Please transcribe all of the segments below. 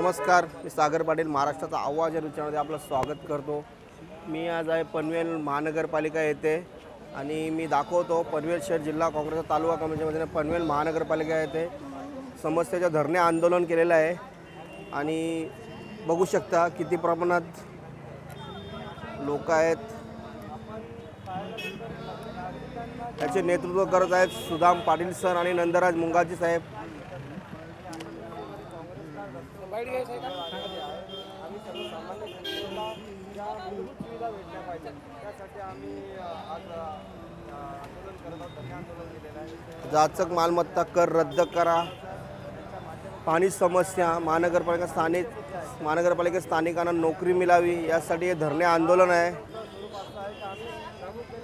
नमस्कार मी सागर पाटील महाराष्ट्राचा आवाज या विचारामध्ये आपलं स्वागत करतो. मी आज आहे पनवेल महानगरपालिका येथे आणि मी दाखवतो पनवेल शहर जिल्हा काँग्रेसचा तालुका कमिटीमध्ये पनवेल महानगरपालिका येते समस्येच्या धरणे आंदोलन केलेलं आहे. आणि बघू शकता किती प्रमाणात लोक आहेत. त्याचे नेतृत्व करत आहेत सुदाम पाटील सर आणि नंदराज मुंगाजी साहेब. आम्ही सर्वसामान्य जनतेला ज्या मूलभूत सुविधा भेटल्या पाहिजेत त्यासाठी आम्ही आज आंदोलन करत आहोत आंदोलन केलेलं आहे जाचक मालमत्ता कर रद्द करा. पाणी समस्या महानगरपालिका स्थानिक महानगरपालिका स्थानिकांना नोकरी मिळावी यासाठी हे धरणे आंदोलन आहे. आहे की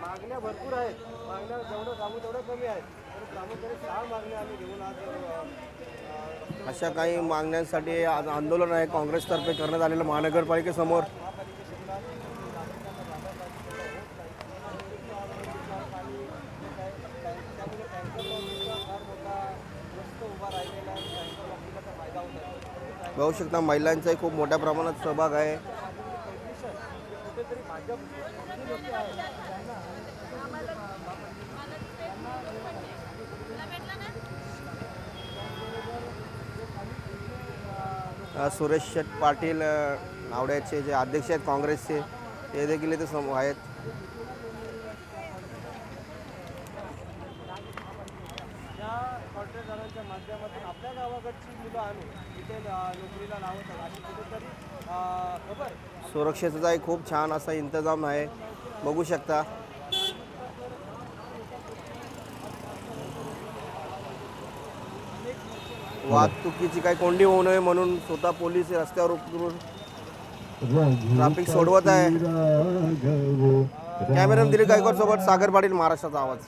मागण्या भरपूर आहेत. मागण्या जेवढं सांगू तेवढं कमी आहेत. अशा काही मागण्यांसाठी आज आंदोलन आहे. काँग्रेसतर्फे करण्यात आलेलं महानगरपालिकेसमोर. बघू शकता महिलांचाही खूप मोठ्या प्रमाणात सहभाग आहे कुठेतरी भाजप जी लोकं आहेत अ, सुरेश शेट पाटील नावड्याचे जे अध्यक्ष आहेत काँग्रेसचे ते देखील इथे सम आहेत. खबर. सुरक्षेचाही खूप छान असा इंतजाम आहे. बघू शकता. वाहतुकीची काही कोंडी होऊ नये म्हणून स्वतः पोलीस रस्त्यावर उतरून ट्रॅफिक सोडवत आहे. कॅमेरा दिलीप गायकवाड सोबत सागर पाटील महाराष्ट्राचा आवाज.